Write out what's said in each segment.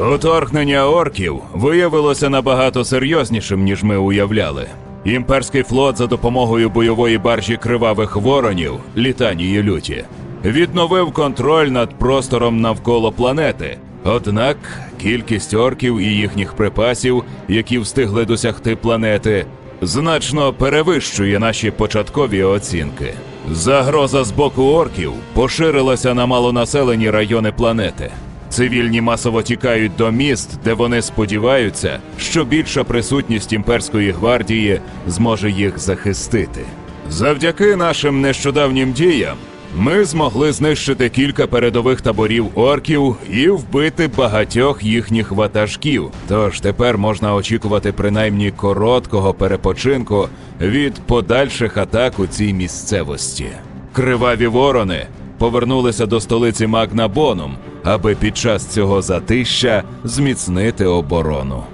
Уторгнення орків виявилося набагато серйознішим, ніж ми уявляли. Імперський флот за допомогою бойової баржі кривавих воронів літанії люті відновив контроль над простором навколо планети. Однак кількість орків і їхніх припасів, які встигли досягти планети, значно перевищує наші початкові оцінки. Загроза з боку орків поширилася на малонаселені райони планети. Цивільні масово тікають до міст, де вони сподіваються, що більша присутність імперської гвардії зможе їх захистити. Завдяки нашим нещодавнім діям ми змогли знищити кілька передових таборів орків і вбити багатьох їхніх ватажків. Тож тепер можна очікувати принаймні короткого перепочинку від подальших атак у цій місцевості. Криваві ворони повернулися до столиці Магнабонум, аби під час цього затища зміцнити оборону.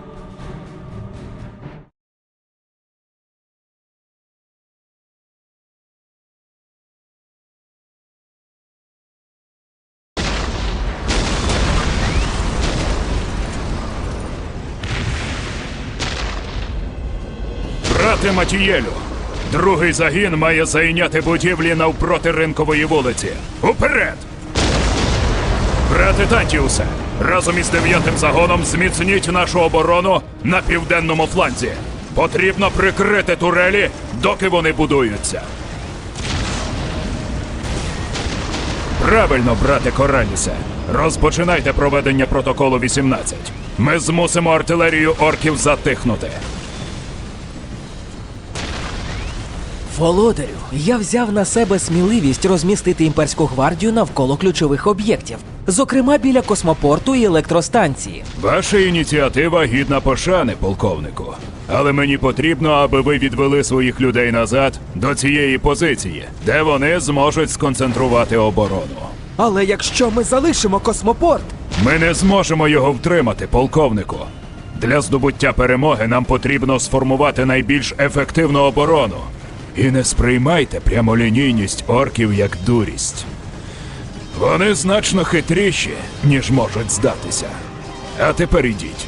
Брате Матієлю, другий загін має зайняти будівлі навпроти ринкової вулиці. Уперед! Брате Тантіусе, разом із дев'ятим загоном зміцніть нашу оборону на південному фланзі. Потрібно прикрити турелі, доки вони будуються. Правильно, брате Коралісе. Розпочинайте проведення протоколу 18. Ми змусимо артилерію орків затихнути. Володарю, я взяв на себе сміливість розмістити імперську гвардію навколо ключових об'єктів, зокрема біля космопорту і електростанції. Ваша ініціатива гідна пошани, полковнику. Але мені потрібно, аби ви відвели своїх людей назад до цієї позиції, де вони зможуть сконцентрувати оборону. Але якщо ми залишимо космопорт, Ми не зможемо його втримати, полковнику. Для здобуття перемоги нам потрібно сформувати найбільш ефективну оборону. І не сприймайте прямолінійність орків як дурість. Вони значно хитріші, ніж можуть здатися. А тепер ідіть.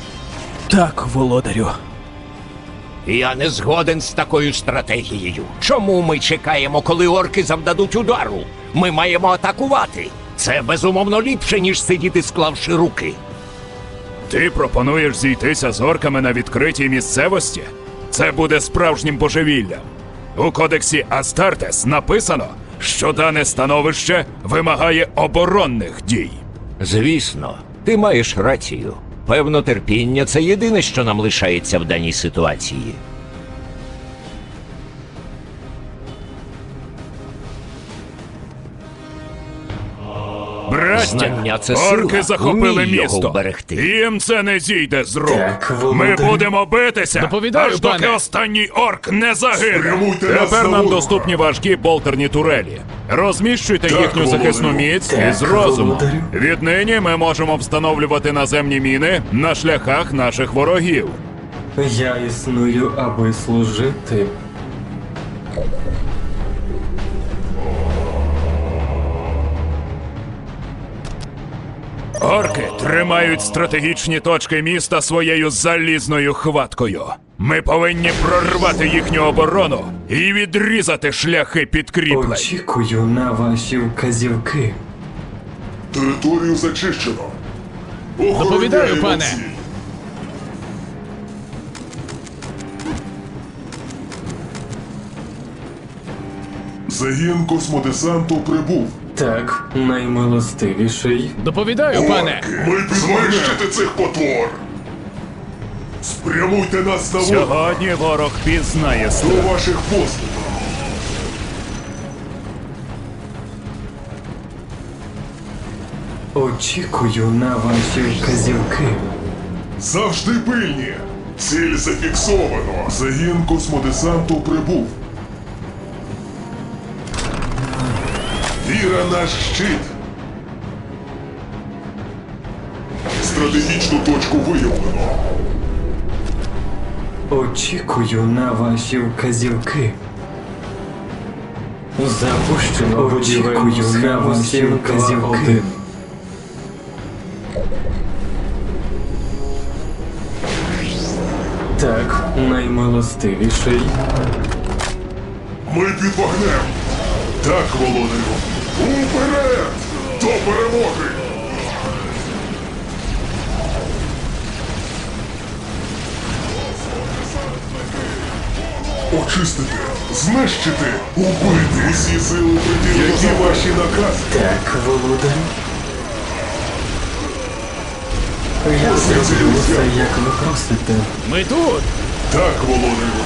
так, володарю. Я не згоден з такою стратегією. Чому ми чекаємо, коли орки завдадуть удару? Ми маємо атакувати. Це безумовно ліпше, ніж сидіти, склавши руки. Ти пропонуєш зійтися з орками на відкритій місцевості? Це буде справжнім божевіллям. У кодексі Астартес написано, що дане становище вимагає оборонних дій. Звісно, ти маєш рацію. Певно, терпіння це єдине, що нам лишається в даній ситуації. Знання це орки захопили його місто. вберегти. Їм це не зійде з рук. Так, Ми будемо битися, Доповідаю, аж доки пане. останній орк не загине. Тепер на нам доступні важкі болтерні турелі. Розміщуйте Так, їхню володарю. захисну міць Так, із розумом. володарю. Віднині ми можемо встановлювати наземні міни на шляхах наших ворогів. Я існую, аби служити. Орки тримають стратегічні точки міста своєю залізною хваткою. Ми повинні прорвати їхню оборону і відрізати шляхи підкріплень. Очікую на ваші вказівки. Територію зачищено. Доповідаю, пане. ціль. Загін космодесанту прибув. Так, наймилостивіший. Доповідаю, пане. Ми підвищити цих потвор. Спрямуйте нас на ворога Сьогодні ворог пізнає до страх. ваших послуг. Очікую на ваші вказівки. Завжди пильні. Ціль зафіксовано. Загін космодесанту прибув. Віра наш щит. Стратегічну точку виявлено. Очікую на ваші вказівки. Запущено будівельну схему 721. Так, наймилостивіший. Ми підвагнем. Так, володарю. Уперед! До перемоги! Очистити, знищити, убити усі сили приділу. Які ваші накази? Так, володарю. Я зроблю все, як ви просите. Ми тут! Так, володарю.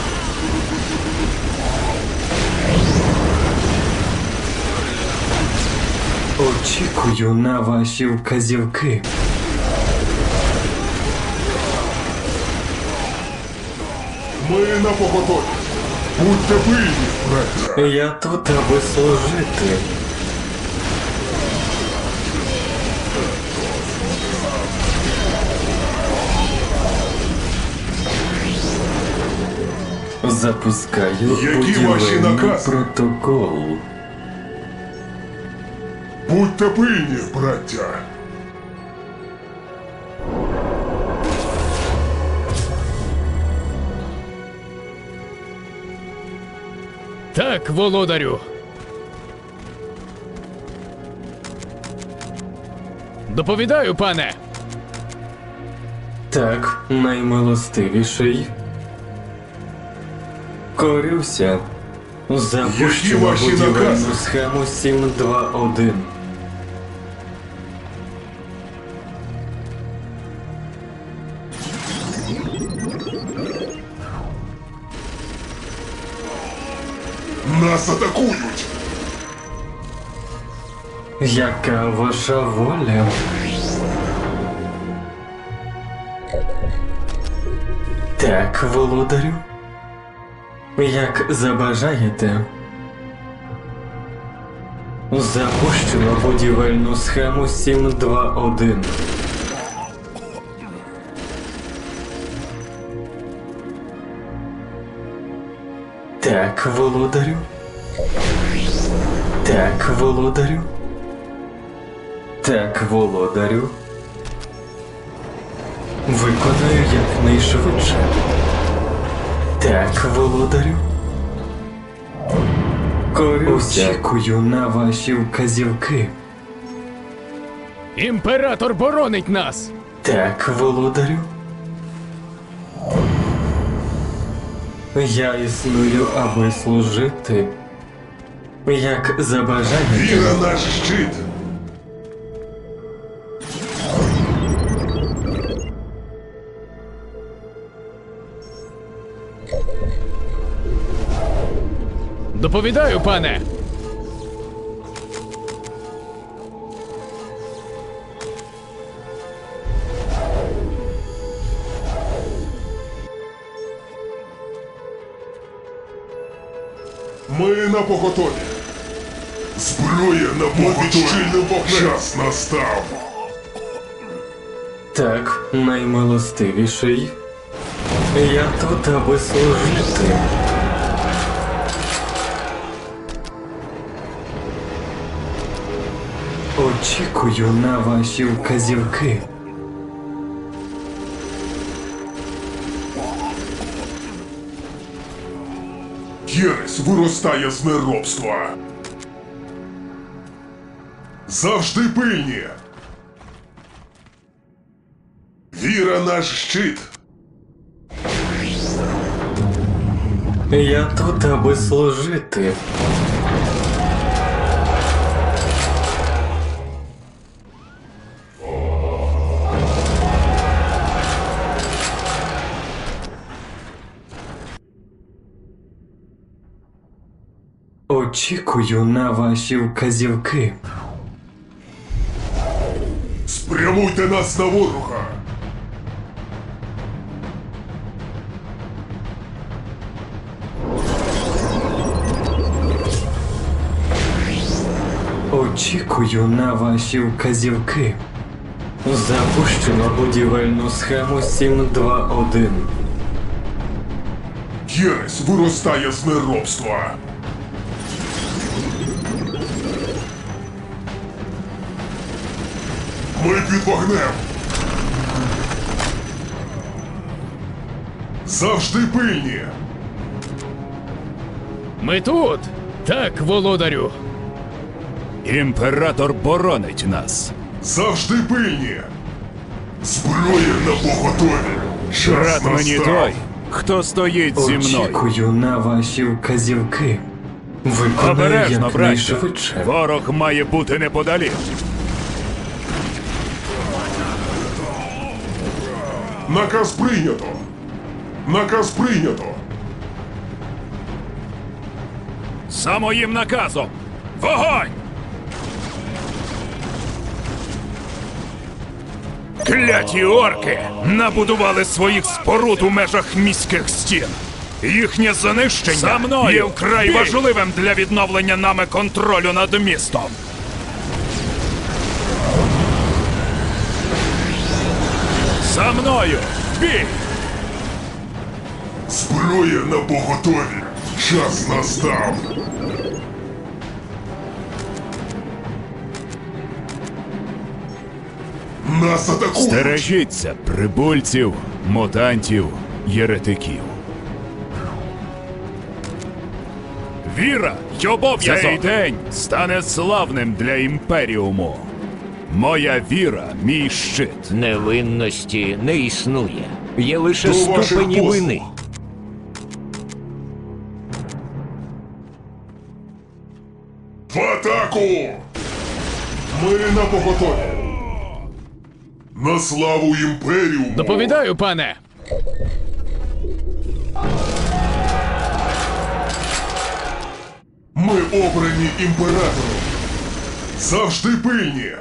Очікую на ваші вказівки. Ми на поготові. Будьте пильні, браття. Я тут, аби служити. Запускаю Які ваші будівельний накази? протокол. Будьте пильні, браття. Так, володарю. Доповідаю, пане. Так, наймилостивіший. Корюся. Запущено ваші будівельну накази? схему 721. Нас атакують. Яка ваша воля? Так, володарю. Як забажаєте. Запущено будівельну схему 721. Так, володарю. Так, володарю. Так, володарю. Виконаю якнайшвидше. Так, володарю. Очікую на ваші вказівки. Імператор боронить нас! Так, володарю. Я існую, аби служити. Як забажаєте. Віра наш щит. Доповідаю, пане. Ми на поготові. Зброя на поготові. Час настав. Так, наймилостивіший. Я тут, аби служити. Очікую на ваші вказівки. Єресь виростає з неробства. Завжди пильні. Віра наш щит. Я тут, аби служити. Очікую на ваші вказівки. Спрямуйте нас на ворога. Очікую на ваші вказівки. Запущено будівельну схему 721. Єресь виростає з неробства. Ми під вогнем. Завжди пильні! Ми тут. Так, володарю. Імператор боронить нас. Завжди пильні! Зброя на поготові! Час Брат мені настав. той, хто стоїть зі мною. Очікую на ваші вказівки. Виконаю Обережно, якнайшвидше. Ворог має бути неподалік. Наказ прийнято! Наказ прийнято! За моїм наказом. Вогонь! Кляті орки набудували своїх споруд у межах міських стін. Їхнє занищення За мною! є вкрай важливим для відновлення нами контролю над містом. За мною! Бій! Зброя на поготові! Час настав! Нас атакують! Стережіться прибульців, мутантів, єретиків. Віра й обов'язок! Цей день стане славним для імперіуму. Моя віра, мій щит. Невинності не існує. Є лише До ваших ступені послуг. вини. В атаку! Ми на поготові! На славу імперіуму! Доповідаю, пане. Ми обрані імператором. Завжди пильні.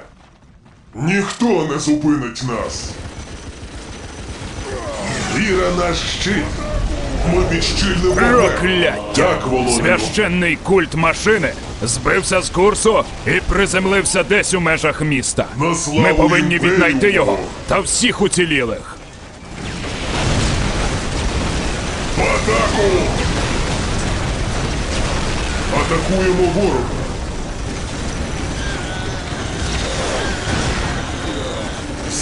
Ніхто не зупинить нас. Віра наш щит. Ми під щільним вогнем. Прокляття! Так, володарю. Священний культ машини збився з курсу і приземлився десь у межах міста. На славу Ми повинні імперіуму. віднайти його та всіх уцілілих. В атаку! Атакуємо ворога.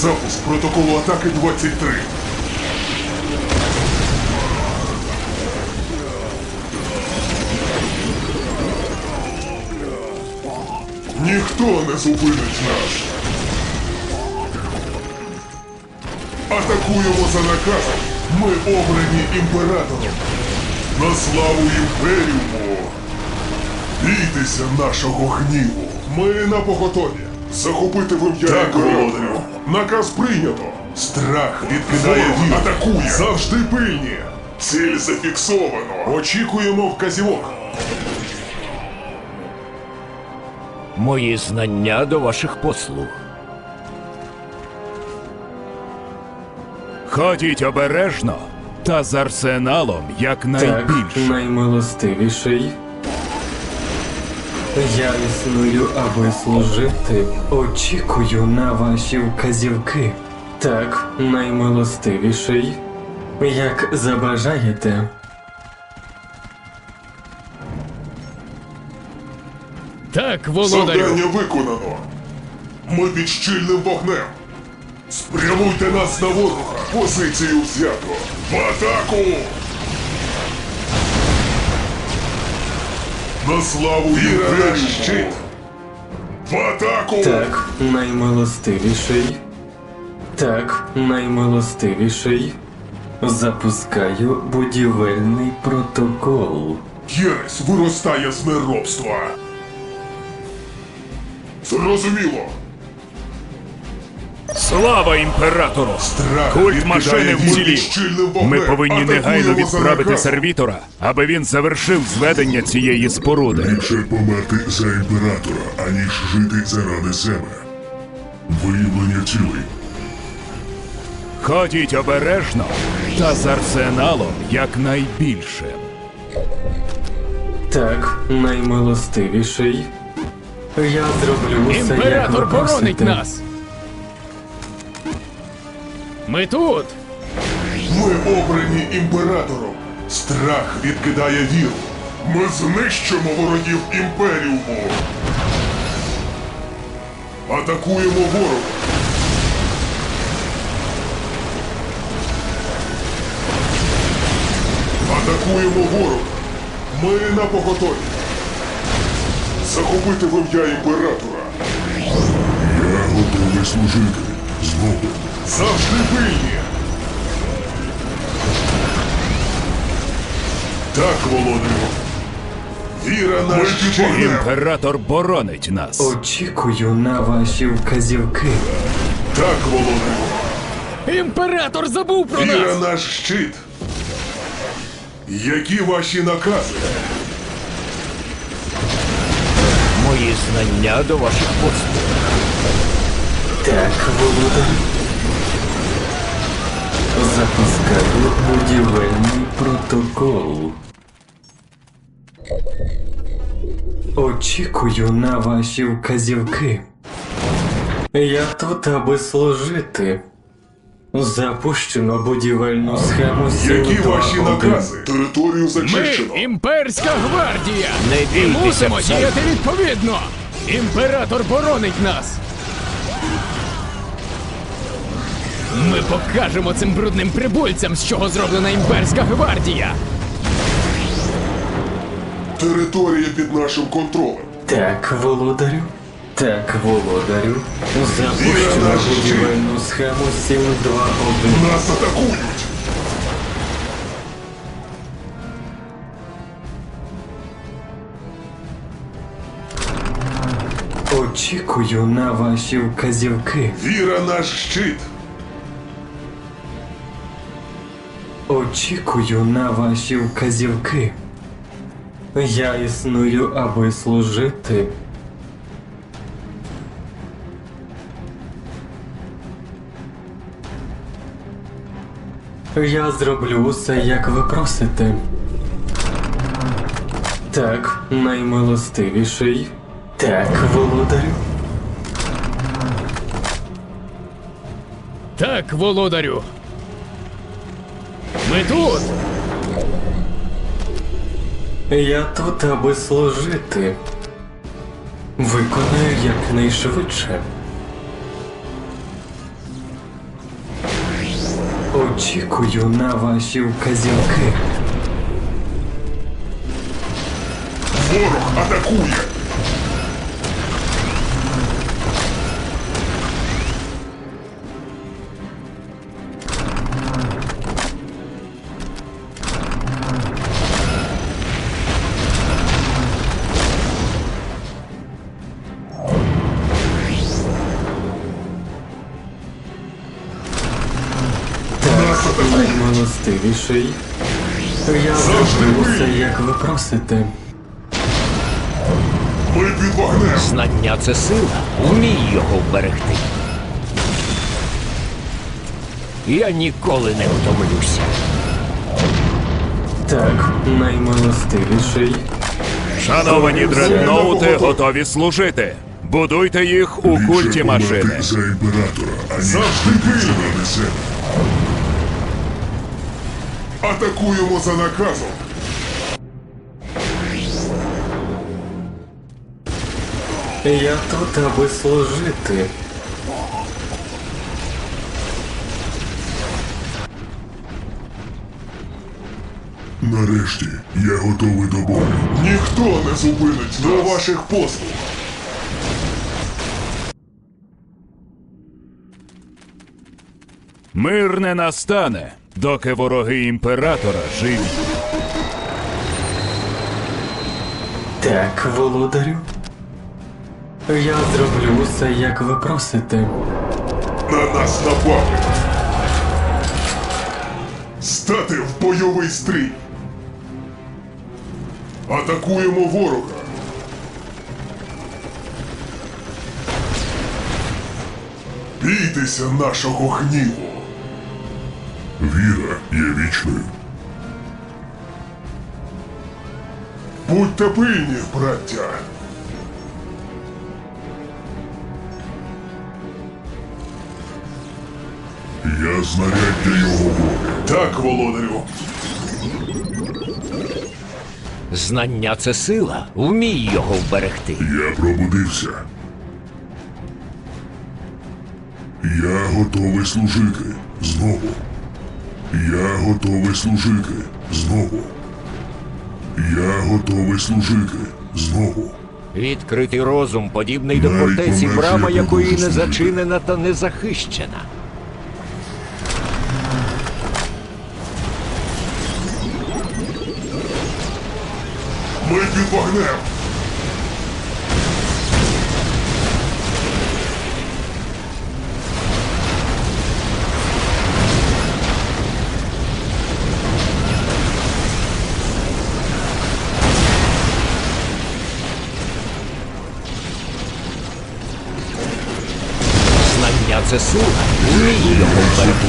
Запуск протоколу атаки 23. Ніхто не зупинить нас. Атакуємо за наказом. Ми обрані імператором. На славу імперіуму. Бійтеся нашого гніву. Ми на поготові. Захопити в ім'я Так, володарю. Наказ прийнято. Страх відкидає вір. Атакує. Завжди пильні. Ціль зафіксовано. Очікуємо вказівок. Мої знання до ваших послуг. Ходіть обережно та з арсеналом Так, якнайбільше. наймилостивіший. Я існую, аби служити. Очікую на ваші вказівки. Так, наймилостивіший. Як забажаєте. Так, володарю. Завдання виконано. Ми під щільним вогнем. Спрямуйте нас на ворога. Позицію взято. В атаку! На славу щит. В атаку! Так, наймилостивіший. Так, наймилостивіший. Запускаю будівельний протокол. Єресь виростає з неробства. Зрозуміло. Слава імператору! Страх Культ машини щільним вогнем. Ми повинні негайно відправити сервітора, аби він завершив зведення цієї споруди. Ліпше померти за імператора, аніж жити заради себе. Виявлення цілей. Ходіть обережно та з арсеналом якнайбільше. Так, наймилостивіший. Я зроблю все, як ви Імператор боронить просите. нас. Ми тут. Ми обрані імператором. Страх відкидає віру. Ми знищимо ворогів імперіуму. Атакуємо ворога. Атакуємо ворога. Ми на поготові. Захопити вим'я імператора. Я готовий служити. Знову. Завжди пильні. Так, володарю. Віра наш щит. Імператор боронить нас. Очікую на ваші вказівки. Так, володарю. Імператор забув про Віра нас! наш щит. Які ваші накази? Мої знання до ваших послуг. Так, володарю. Запускаю будівельний протокол. Очікую на ваші вказівки. Я тут, аби служити. Запущено будівельну схему Які ваші накази? Територію Ми імперська гвардія! Не І бійтеся, мусимо Псай. діяти відповідно! Імператор боронить нас! Ми покажемо цим брудним прибульцям, з чого зроблена імперська гвардія! Територія під нашим контролем. Так, володарю. Так, володарю. Запущено наш будівельну схему 721. Нас атакують. Очікую на ваші вказівки. Віра наш щит. Очікую на ваші вказівки. Я існую, аби служити. Я зроблю усе, як ви просите. Так, наймилостивіший. Так, володарю. Так, володарю! Ми тут! Я тут, аби служити. Виконаю якнайшвидше. Очікую на ваші вказівки. Ворог атакує. Наймилостивіший. Я зроблю усе, як ви просите. Ми під вогнем. Знання це сила. Вмій його вберегти. Я ніколи не втомлюся. Так, наймилостивіший. Шановані дредноути готові служити. Будуйте їх у культі машини. за імператора, аніж Завжди жити пильні. себе. Атакуємо за наказом. Я тут, аби служити. Нарешті я готовий до бою. Ніхто не зупинить до ваших послуг. Мир не настане, доки вороги імператора живі. Так, володарю. Я зроблю усе, як ви просите. На нас напали. Стати в бойовий стрій. Атакуємо ворога. Бійтеся нашого гніву. Віра є вічною. Будьте пильні, браття. Я знаряддя його волі. Так, володарю. Знання це сила. Вмій його вберегти. Я пробудився. Я готовий служити знову. Я готовий служити знову. Я готовий служити. Знову. Відкритий розум, подібний до фортеці, брама якої не зачинена та не захищена. Ми під вогнем. Це сила. Вмій його вберегти.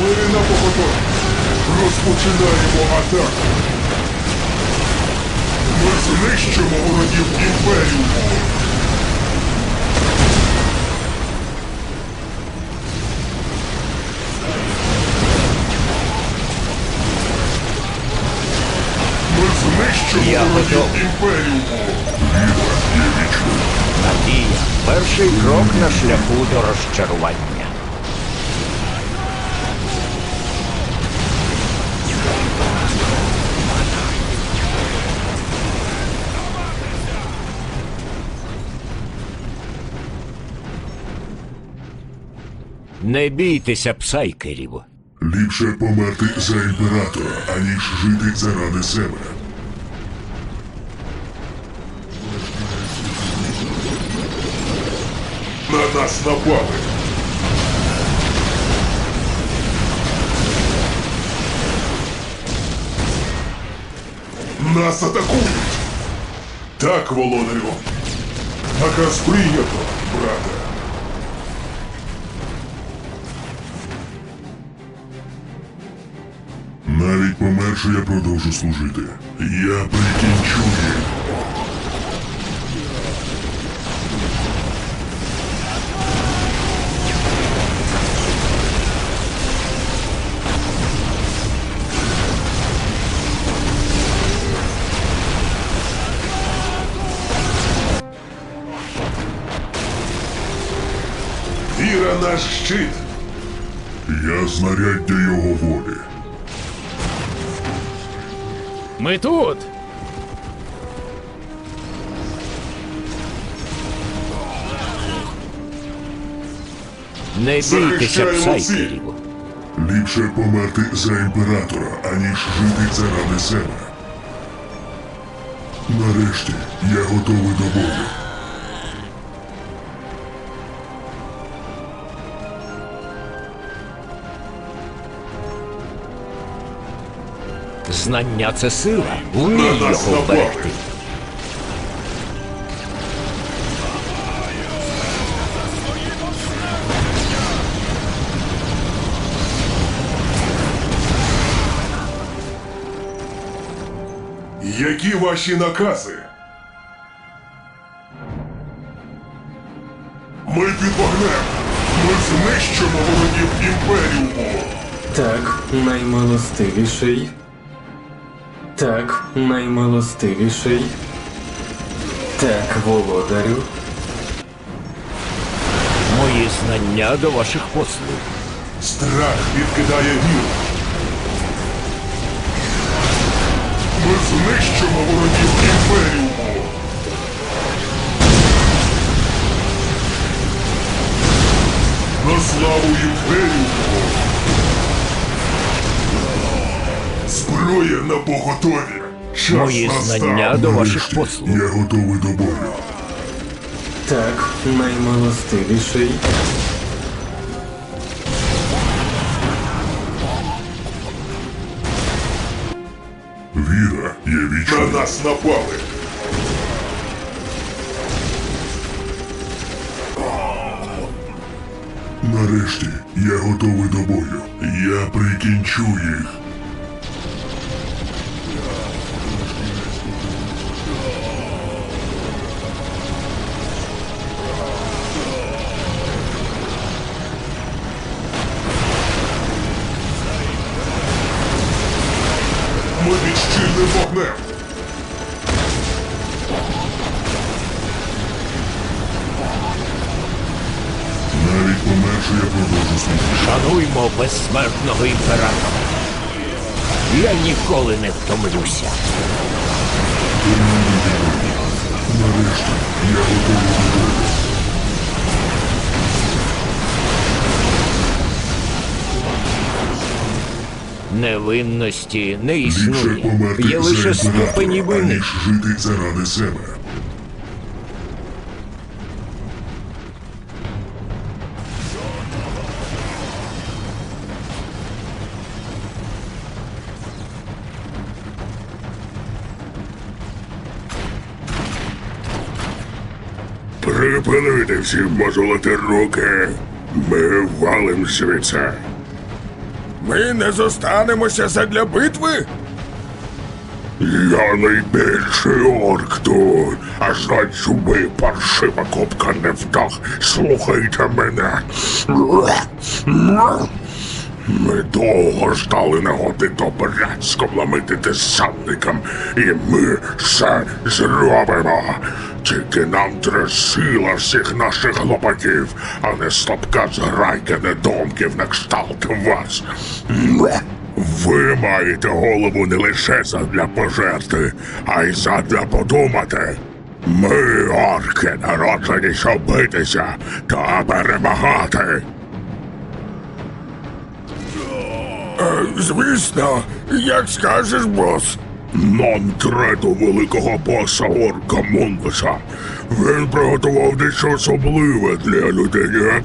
Ми на поготові. Розпочинаємо атаку. Ми знищимо ворогів імперіуму. Я готовий. Надія. Перший крок на шляху до розчарування. Не бійтеся псайкерів. Ліпше померти за імператора, аніж жити заради себе. На нас напали. Нас атакують. Так, володарю. Наказ прийнято, брате. Навіть померши, я продовжу служити. Я прикінчу їх. Щит. Я знаряддя його волі. Ми тут! Не бійтеся псайкерів. Ліпше померти за імператора, аніж жити заради себе. Нарешті я готовий до бою. Знання це сила. Вмій його напали. вберегти. Які ваші накази? Ми під вогнем. Ми знищимо ворогів імперіуму. Так, наймилостивіший. Так, наймилостивіший. Так, володарю. Мої знання до ваших послуг. Страх відкидає віру. Ми знищимо ворогів імперіуму. На славу імперіуму. Зброя на поготові. Час Мої настав. знання до ваших Нарешті послуг. я готовий до бою. Так, наймилостивіший. Віра є На нас напали. Нарешті я готовий до бою. Я прикінчу їх. Втомлюся. Нарешті я готовий до бою. Невинності не існує. померти Є лише ступені вини. аніж жити заради себе. Всім мозолити руки. Ми валим звідси. Ми не зостанемося задля битви. Я найбільший орк тут, а значить ви, паршива копка невдах, слухайте мене. Ми довго ждали нагоди добряцько вламити десантникам, і ми все зробимо. Тільки нам треба сила всіх наших хлопаків, а не слабка зграйка недомків на кшталт вас. Ви маєте голову не лише задля пожерти, а й задля подумати. Ми, орки, народжені, щоб битися та перемагати. Звісно, як скажеш, бос. Нам трету великого боса орка Монвеса. Він приготував дещо особливе для людиняк.